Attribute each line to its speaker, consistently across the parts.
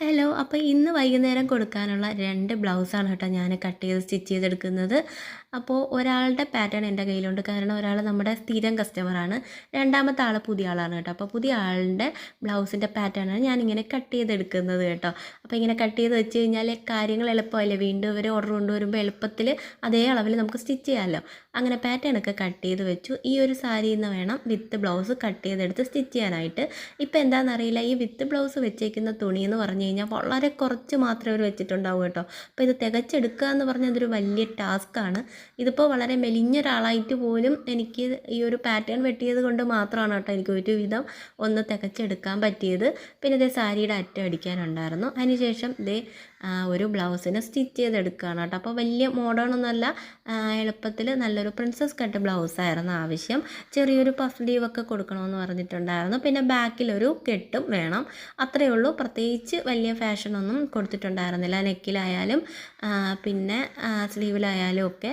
Speaker 1: Hello അപ്പോൾ ഇന്ന് വൈകുന്നേരം കൊടുക്കാനുള്ള രണ്ട് ബ്ലൗസാണ് കേട്ടോ ഞാൻ കട്ട് ചെയ്ത് സ്റ്റിച്ച് ചെയ്തെടുക്കുന്നത്. അപ്പോൾ ഒരാളുടെ പാറ്റേൺ എന്റെ കയ്യിലുണ്ട്. കാരണം ഒരാൾ നമ്മുടെ സ്ഥിരം കസ്റ്റമറാണ് രണ്ടാമത്തെ ആൾ പുതിയ ആളാണ് കേട്ടോ. അപ്പോൾ പുതിയ ആളുടെ ബ്ലൗസിന്റെ പാറ്റേണാണ് ഞാനിങ്ങനെ കട്ട് ചെയ്തെടുക്കുന്നത് കേട്ടോ. അപ്പോൾ ഇങ്ങനെ കട്ട് ചെയ്ത് വെച്ച് കഴിഞ്ഞാൽ കാര്യങ്ങൾ എളുപ്പമല്ലേ? വീണ്ടും ഇവർ ഓർഡർ കൊണ്ടുവരുമ്പോൾ എളുപ്പത്തിൽ അതേ അളവിൽ നമുക്ക് സ്റ്റിച്ച് ചെയ്യാമല്ലോ അങ്ങനെ പാറ്റേണൊക്കെ കട്ട് ചെയ്ത് വെച്ചു. ഈ ഒരു സാരിയിൽ നിന്ന് വേണം വിത്ത് ബ്ലൗസ് കട്ട് ചെയ്തെടുത്ത് സ്റ്റിച്ച് ചെയ്യാനായിട്ട്. ഇപ്പോൾ എന്താണെന്നറിയില്ല ഈ വിത്ത് ബ്ലൗസ് വെച്ചേക്കുന്ന തുണി എന്ന് പറഞ്ഞു കഴിഞ്ഞാൽ വളരെ കുറച്ച് മാത്രമേ അവർ വെച്ചിട്ടുണ്ടാവൂ കേട്ടോ. അപ്പോൾ ഇത് തികച്ചെടുക്കുക എന്ന് പറഞ്ഞാൽ അതൊരു വലിയ ടാസ്ക്കാണ് ഇതിപ്പോൾ വളരെ മെലിഞ്ഞ മെലിഞ്ഞൊരാളായിട്ട് പോലും എനിക്ക് ഈ ഒരു പാറ്റേൺ വെട്ടിയത് കൊണ്ട് മാത്രമാണ് കേട്ടോ എനിക്ക് ഒരുവിധം ഒന്ന് തികച്ചെടുക്കാൻ പറ്റിയത്. പിന്നെ ഇതേ സാരിയുടെ അറ്റം അടിക്കാനുണ്ടായിരുന്നു. അതിനുശേഷം ഇതേ ഒരു ബ്ലൗസിന് സ്റ്റിച്ച് ചെയ്തെടുക്കുകയാണ് കേട്ടോ. അപ്പോൾ വലിയ മോഡേൺ ഒന്നുമല്ല എളുപ്പത്തിൽ നല്ലൊരു പ്രിൻസസ് കട്ട് ബ്ലൗസായിരുന്നു ആവശ്യം. ചെറിയൊരു പഫ് ഒക്കെ കൊടുക്കണമെന്ന് പറഞ്ഞിട്ടുണ്ടായിരുന്നു. പിന്നെ ബാക്കിലൊരു കെട്ടും വേണം. അത്രയേ ഉള്ളൂ. പ്രത്യേകിച്ച് വലിയ ഫാഷനൊന്നും കൊടുത്തിട്ടുണ്ടായിരുന്നില്ല. നെക്കിലായാലും പിന്നെ സ്ലീവിലായാലും ഒക്കെ.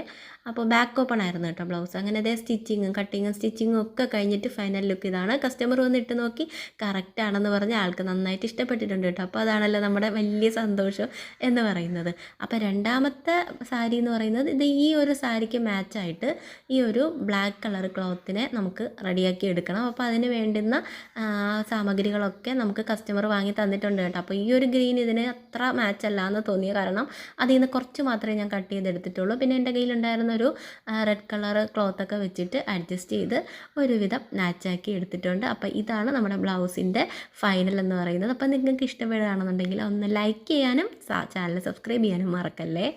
Speaker 1: അപ്പോൾ ബാക്ക് ഓപ്പൺ ആയിരുന്നു കേട്ടോ ബ്ലൗസ്. അങ്ങനെ അതേ സ്റ്റിച്ചിങ്ങും കട്ടിങ്ങും സ്റ്റിച്ചിങ്ങും ഒക്കെ കഴിഞ്ഞിട്ട് ഫൈനൽ ലുക്ക് ഇതാണ്. കസ്റ്റമർ വന്നിട്ട് നോക്കി കറക്റ്റ് ആണെന്ന് പറഞ്ഞ് ആൾക്ക് നന്നായിട്ട് ഇഷ്ടപ്പെട്ടിട്ടുണ്ട് കേട്ടോ. അപ്പോൾ അതാണല്ലോ നമ്മുടെ വലിയ സന്തോഷം എന്ന് പറയുന്നത്. അപ്പോൾ രണ്ടാമത്തെ സാരി എന്ന് പറയുന്നത് ഇത് ഈ ഒരു സാരിക്ക് മാച്ചായിട്ട് ഈ ഒരു ബ്ലാക്ക് കളർ ക്ലോത്തിനെ നമുക്ക് റെഡിയാക്കി എടുക്കണം. അപ്പോൾ അതിന് വേണ്ടുന്ന സാമഗ്രികളൊക്കെ നമുക്ക് കസ്റ്റമർ വാങ്ങി തന്നിട്ടുണ്ട് കേട്ടോ. അപ്പോൾ ഈ ഒരു ഗ്രീൻ ഇതിന് അത്ര മാച്ച് അല്ല എന്ന് തോന്നിയ കാരണം അതിൽ നിന്ന് കുറച്ച് മാത്രമേ ഞാൻ കട്ട് ചെയ്ത് എടുത്തിട്ടുള്ളൂ പിന്നെ എന്റെ കയ്യിലുണ്ടായിരുന്ന ഒരു റെഡ് കളർ ക്ലോത്തൊക്കെ വെച്ചിട്ട് അഡ്ജസ്റ്റ് ചെയ്ത് ഒരുവിധം മാച്ചാക്കി എടുത്തിട്ടുണ്ട്. അപ്പോൾ ഇതാണ് നമ്മുടെ ബ്ലൗസിന്റെ ഫൈനൽ എന്ന് പറയുന്നത്. അപ്പോൾ നിങ്ങൾക്ക് ഇഷ്ടപ്പെടുകയാണെന്നുണ്ടെങ്കിൽ ഒന്ന് ലൈക്ക് ചെയ്യാനും ചാനൽ സബ്സ്ക്രൈബ് ചെയ്യാനും മറക്കല്ലേ?